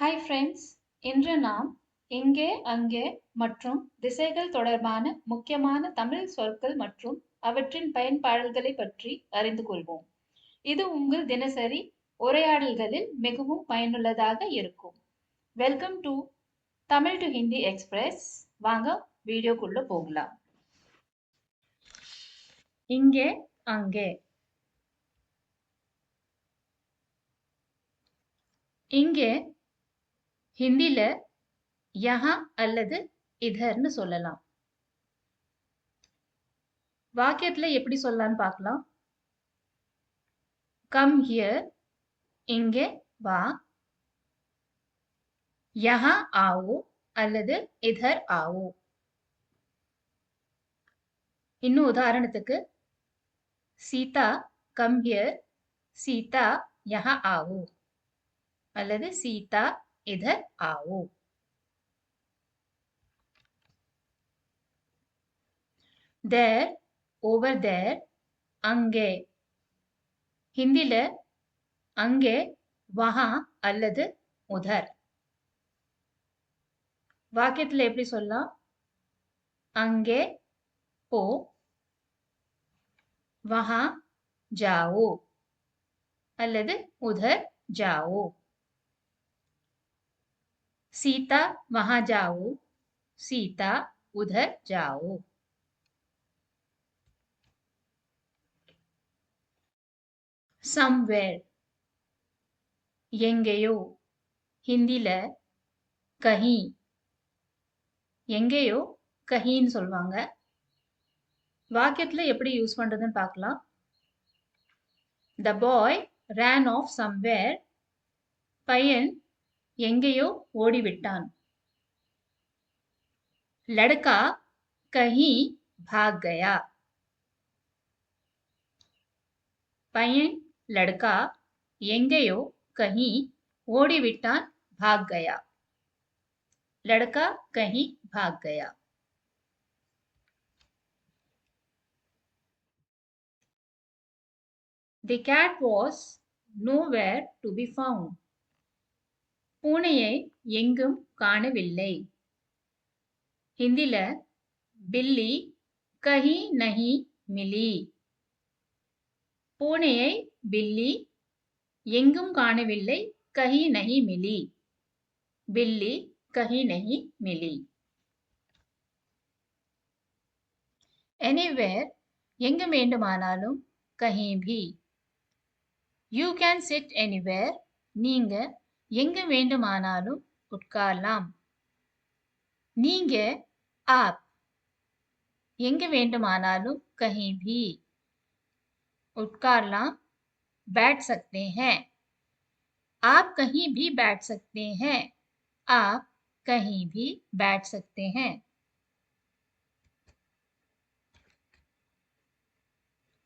Hi friends இன்று நாம் இங்கே அங்கே மற்றும் திசைகள் தொடர்பான முக்கியமான தமிழ் சொற்கள் மற்றும் அவற்றின் பயன்பாடுகளை பற்றி அறிந்து கொள்வோம். இது உங்கள் தினசரி உரையாடல்களில் மிகவும் பயனுள்ளதாக இருக்கும். Welcome to Tamil to Hindi express வாங்க வீடியோக்குள்ள போகலாம். இங்கே அங்கே. இங்கே ஹிந்தில யஹா அல்லது இதர்னு சொல்லலாம். வாக்கியத்துல எப்படி சொல்லலாம்னு பார்க்கலாம். கம் ஹியர் இங்கே வா. யஹா ஆவோ அல்லது இதர் ஆவோ. இன்னும் உதாரணத்துக்கு சீதா கம் ஹியர் சீதா யஹா ஆவோ. அல்லது சீதா இதர் ஆவோ தேர் ஓவர் தேர் அங்கே ஹிந்தில அங்கே வஹா அல்லது உதர் வாக்கியத்துல எப்படி சொல்லலாம் அங்கே போ வஹா ஜாவோ அல்லது உதர் ஜாவோ सीता वहां जाओ सीता उधर जाओ somewhere எங்கேயோ ஹிந்தில கஹி எங்கேயோ கஹின்னு சொல்லுவாங்க வாக்கியத்துல எப்படி யூஸ் பண்றதுன்னு பார்க்கலாம் த பாய் ரேன் ஆஃப் சம்வேர் பையன் எங்கேயோ ஓடிவிட்டான் லடுக்கா கஹி பாக் கயா பையன் லடுக்கா எங்கேயோ கஹி ஓடிவிட்டான் பாக் கயா லடுக்கா கஹி பாக் Gaya the cat was nowhere to be found பூனையை எங்கும் காணவில்லை. ஹிந்தில பில்லி கஹி நஹி மிலி. பூனையை பில்லி எங்கும் காணவில்லை கஹி நஹி மிலி. பில்லி கஹி நஹி மிலி. எனிவேர் எங்கு வேண்டுமானாலும் கஹி பி யூ கேன் சிட் எனிவேர் நீங்கள் எங்கு வேண்டுமானாலும் உட்காரலாம். நீங்க आप எங்கு வேண்டுமானாலும் कहीं भी बैठ सकते हैं आप कहीं भी बैठ सकते हैं आप कहीं भी बैठ सकते हैं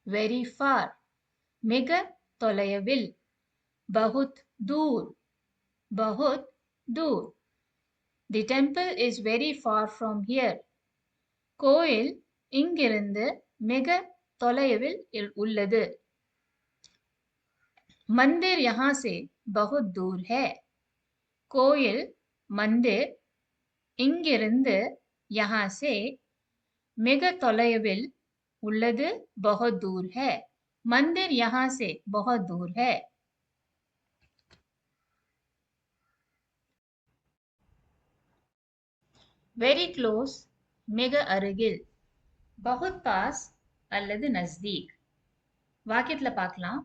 वेरी फार मिग तोलयविल बहुत दूर बहुत दूर the temple is very far from here கோயில் இங்கிருந்து மிக தொலைவில் உள்ளது மந்திர் யஹா சே பகுத் தூர் ஹே கோயில் மந்திர் இங்கிருந்து யஹா சே மிக தொலைவில் உள்ளது பகுத் தூர் ஹே மந்திர் யஹா சே பகுத் தூர் ஹே வெரி க்ளோஸ் மிக அருகில் பகுத் பாஸ் அல்லது நஸ்தீக் வாக்கியத்தில் பார்க்கலாம்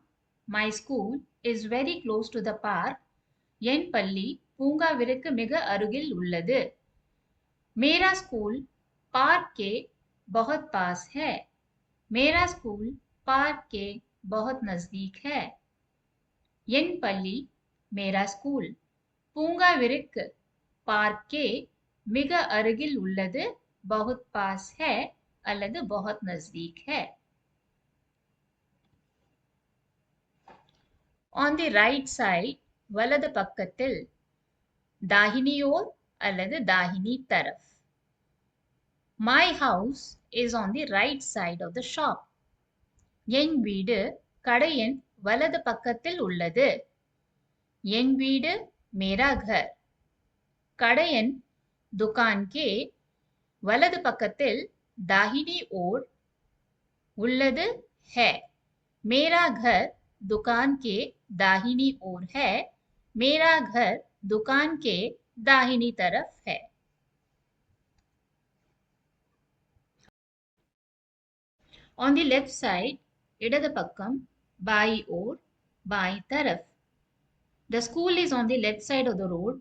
my school is very close to the park என் பள்ளி பூங்காவிற்கு மிக அருகில் உள்ளது மேரா ஸ்கூல் பார்க் கே बहुत पास है मेरा स्कूल पार्क के बहुत नजदीक है என் பள்ளி மேரா ஸ்கூல் பூங்காவிற்கு பார்க்கே மிக அருகில் உள்ளது பகுத் பாஸ் ஹே அல்லது பகுத் நஸ்தீக் ஹே. ஆன் தி ரைட் சைட் வலது பக்கத்தில் தாஹினியோர் அல்லது தாஹினி தரஃப். My house is on the right side of the shop என் வீடு கடையின் வலது பக்கத்தில் உள்ளது. என் வீடு மேரா கடையின் துகான் கே வலது பக்கத்தில் தாஹினி ஓர் உள்ளது है मेरा घर दुकान के दाहिनी ओर है मेरा घर दुकान के दाहिनी तरफ है on the left side இடது பக்கம் பாய் ஓர் பாய் தரஃப் the school is on the left side of the road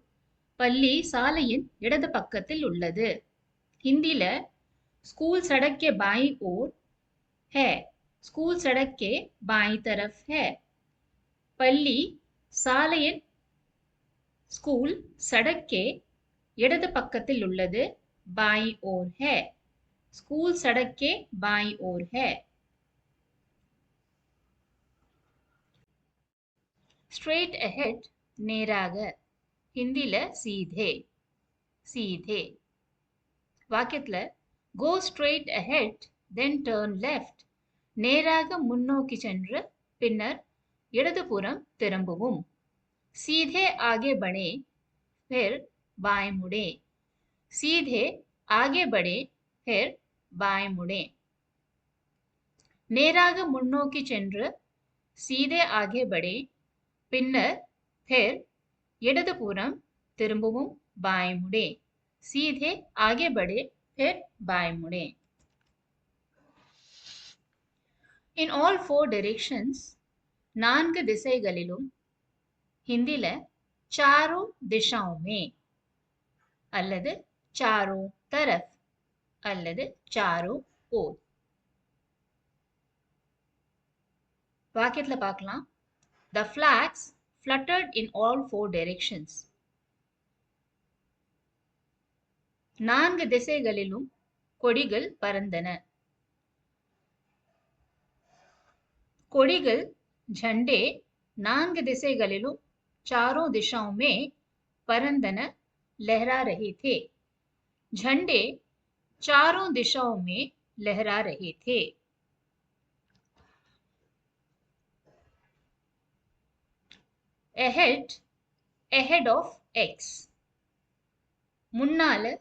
பள்ளி சாலையின் இடது பக்கத்தில் உள்ளது ஹிந்தில ஸ்கூல் சடக் के बाई ओर है स्कूल सड़क के बाई तरफ है பள்ளி சாலையின் ஸ்கூல் சடக் के இடது பக்கத்தில் உள்ளது பாய் ஓர் है स्कूल सड़क के बाई ओर है straight ahead நேராக ஹிந்தில சீதே சீதே வாக்கியத்துல go straight ahead then turn left நேராக முன்னோக்கி சென்று பின்னர் இடதுபுறம் திரும்பவும் सीधे आगे बढ़े फिर बाएं मुड़े सीधे आगे बढ़े फिर बाएं मुड़े நேராக முன்னோக்கி சென்று சீதே ஆகே படே பின்னர் फिर இடதுபுறம் திரும்பவும் बाएं मुड़े सीधे आगे बढ़े फिर बाएं मुड़े in all four directions நான்கு திசைகளிலும் ஹிந்தில चारों दिशाओं में அல்லது चारों तरफ அல்லது चारों ओर வாக்கியத்துல பார்க்கலாம் the flags fluttered in all four directions நான்கு திசைகளிலும் கொடிகள் பறந்தன கொடிகள் झंडे நான்கு திசைகளிலும் चारों दिशाओं में परंदन लहरा रहे थे झंडे चारों दिशाओं में लहरा रहे थे ahead ahead of x. முன்னால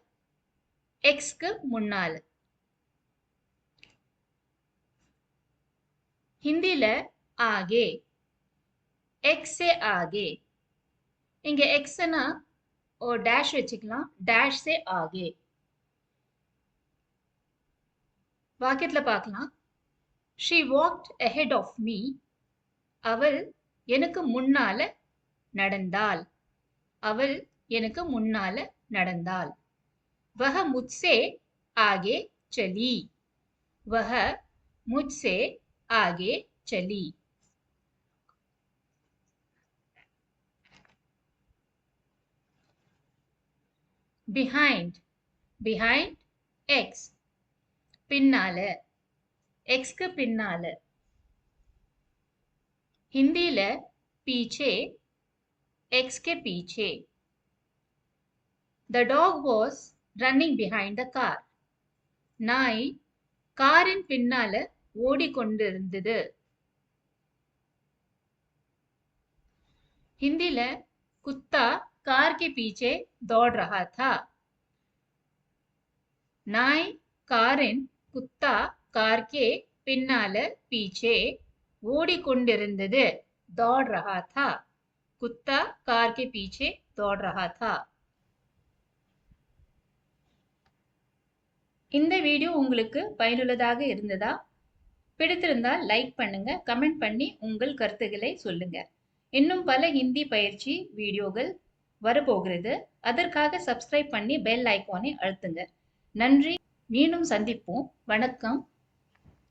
எக்ஸ்க்கு முன்னால. ஹிந்தியில் ஆகே எக்ஸே ஆகே. இங்கே எக்ஸ்னா ஓ டேஷ் வச்சுக்கலாம். டேஷ் சே ஆகே. வாக்கியத்தில் பார்க்கலாம். She walked ahead of me அவள் எனக்கு முன்னால நடந்தாள். அவள் எனக்கு முன்னால நடந்தாள். வஹ முத்சே ஆகே சலி. வஹ முச்சே ஆகே சலி. பிஹைண்ட் பிஹைண்ட் எக்ஸ் பின்னால. எக்ஸ்க்கு பின்னால. ஹிந்தியில பீச்சே एक्स के पीछे। The dog was running behind the car நாய் காரின் பின்னால ஓடிக்கொண்டிருந்தது. हिंदीல कुत्ता कार के पीछे दौड़ रहा था नाय காரின் குத்தா கார் கே பின்னால பீச்சே ஓடிக்கொண்டிருந்தது दौड़ रहा था कुत्ता कार के पीछे दौड़ रहा था இந்த வீடியோ உங்களுக்கு பயனுள்ளதாக இருந்ததா பிடித்திருந்தால் லைக் பண்ணுங்க கமெண்ட் பண்ணி உங்கள் கருத்துக்களை சொல்லுங்க இன்னும் பல ஹிந்தி பயிற்சி வீடியோகள் வரப்போகிறது அதற்காக சப்ஸ்கிரைப் பண்ணி பெல் ஐக்கானை அழுத்துங்க நன்றி மீண்டும் சந்திப்போம் வணக்கம்